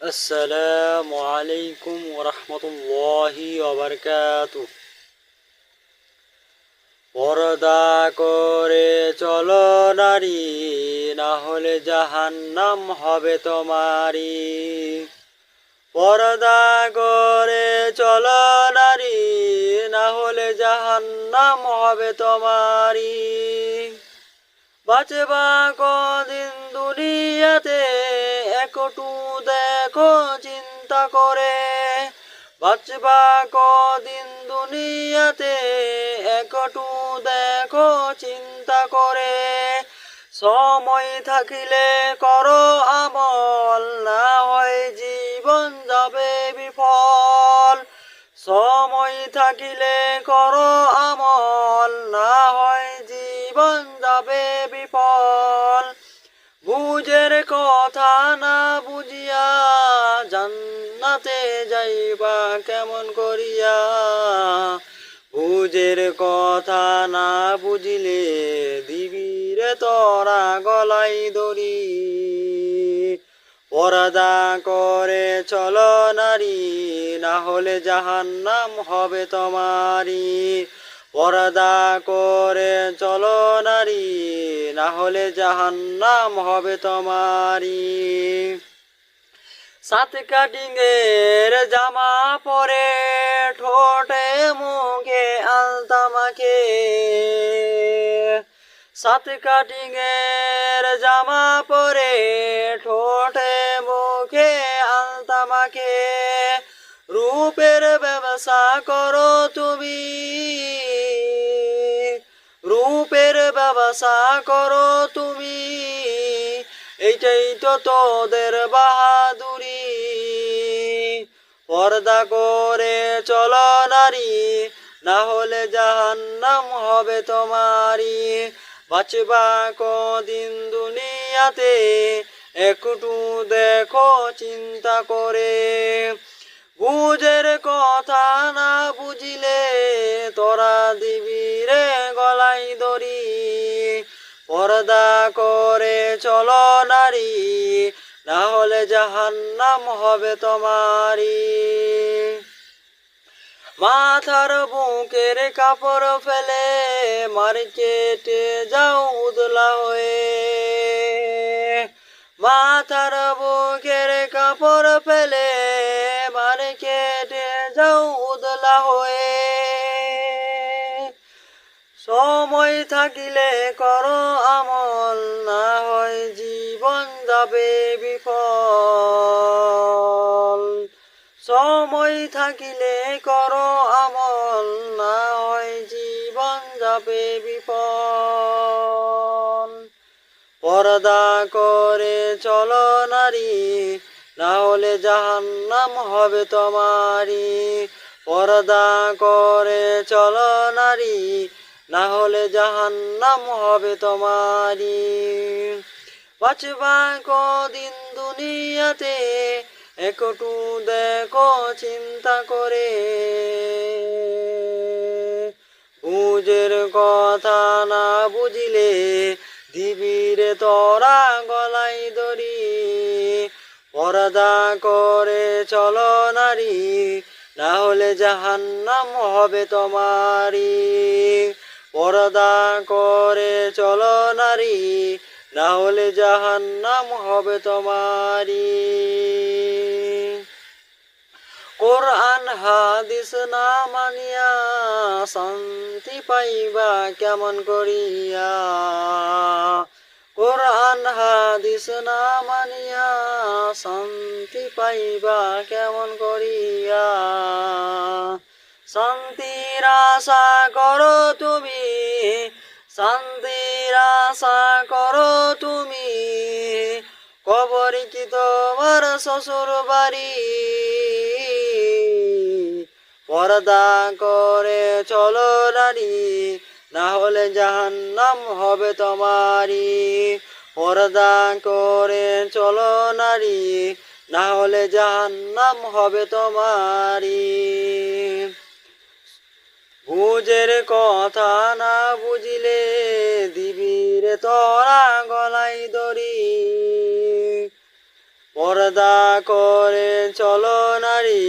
আসসালামু আলাইকুম ওরহমতুল্লাহি ওবরকাতু। পর্দা করে চলো নারী, না হলে জাহান্নাম হবে তোমারি পর্দা করে চলো নারী, না হলে জাহান্নাম হবে তোমারি বাঁচবা কদিন দুনিয়াতে একটু দেখো চিন্তা করে। বাঁচবা কদিন দুনিয়াতে, একটু দেখো চিন্তা করে। সময় থাকিলে করো আমল, না হয় জীবন যাবে বিফল। সময় থাকিলে করো আমল, না হয় জীবন যাবে বিফল। বুঝের কথা না বুঝিয়া জান্নাতে যাইবা কেমন করিয়া? বুঝের কথা না বুঝিলে দিবিরে তোরা গলাই দড়ি। পর্দা করে চলো নারী, না হলে জাহান্নাম হবে তোমারি পর্দা করে চলো নারী, না হলে জাহান্নাম হবে তোমারি সাত কাটিংয়ের জামা পরে ঠোঁটে মুখে আলতামাকে সাত কাটিংয়ের জামা পরে ঠোঁটে মুখে আলতামাকে রূপের ব্যবসা করো তুমি। রূপের ব্যবসা করো তুমি। এইটাই তো তোদের বাহাদুরি। পর্দা করে চলো নারী না হলে জাহান্নাম হবে তোমারি বাঁচবা কদিন দুনিয়াতে, একটু দেখো চিন্তা করে। বুঝের কথা না বুঝিলে তোরা দিবি রে গলাই দড়ি। পর্দা করে চলো নারী না জাহান্নাম হবে তোমারি মাথার বুকের কাপড় ফেলে মার্কেটে যাও উদলা হয়ে। মাথার বুকের কাপড় ফেলে মার্কেটে যাও উদলা হয়ে। সময় থাকিলে করো আমল, না হয় জীবন যাবে বিফল। সময় থাকিলে করো আমল, না হয় জীবন যাবে বিফল। পর্দা করে চলো নারী, না হলে জাহান্নাম হবে তোমারি পর্দা করে চলো নারী না হলে জাহান্নাম হবে তোমারি বাঁচবা কদিন দুনিয়াতে, একটু দেখো, চিন্তা করে। বুঝের কথা না বুঝিলে দিবিরে তোরা গলাই দড়ি। পর্দা করে চলো নারী না হলে জাহান্নাম হবে তোমারি পর্দা করে চলো নারী, না হলে জাহান্নাম হবে তোমারি কোরআন, হাদিস না মানিয়া শান্তি পাইবা কেমন করিয়া? কোরআন, হাদিস না মানিয়া শান্তি পাইবা কেমন করিয়া? শান্তির আশা করো তুমি, শান্তির আশা করো তুমি। কবর কি তোমার শ্বশুর বাড়ি পর্দা করে চলো নারী না হলে জাহান্নাম হবে তোমারি পর্দা করে চলো নারী না হলে জাহান্নাম হবে তোমারি বুঝের কথা না বুঝিলে দিবিরে তোরা গলাই দড়ি। পর্দা করে চলো নারী,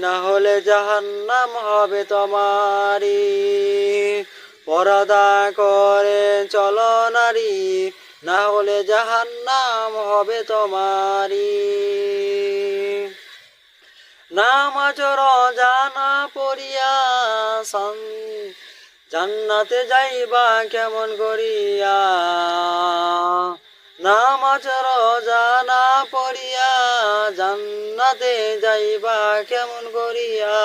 না হলে জাহান্নাম হবে তোমারি পর্দা করে চলো নারী, না হলে জাহান্নাম হবে তোমারি নামাজ রোজানা পড়িয়া জান্নাতে যাইবা কেমন করিয়া? নামাজ রোজানা পড়িয়া জান্নাতে যাইবা কেমন করিয়া?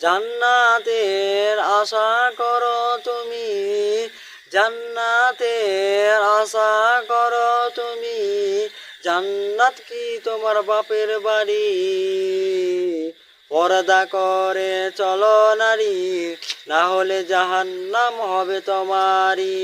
জান্নাতের আশা করো তুমি, জান্নাতের আশা করো তুমি জান্নাত কি তোমার বাপের বাড়ি? পর্দা করে চলো নারী না হলে জাহান্নাম হবে তোমারি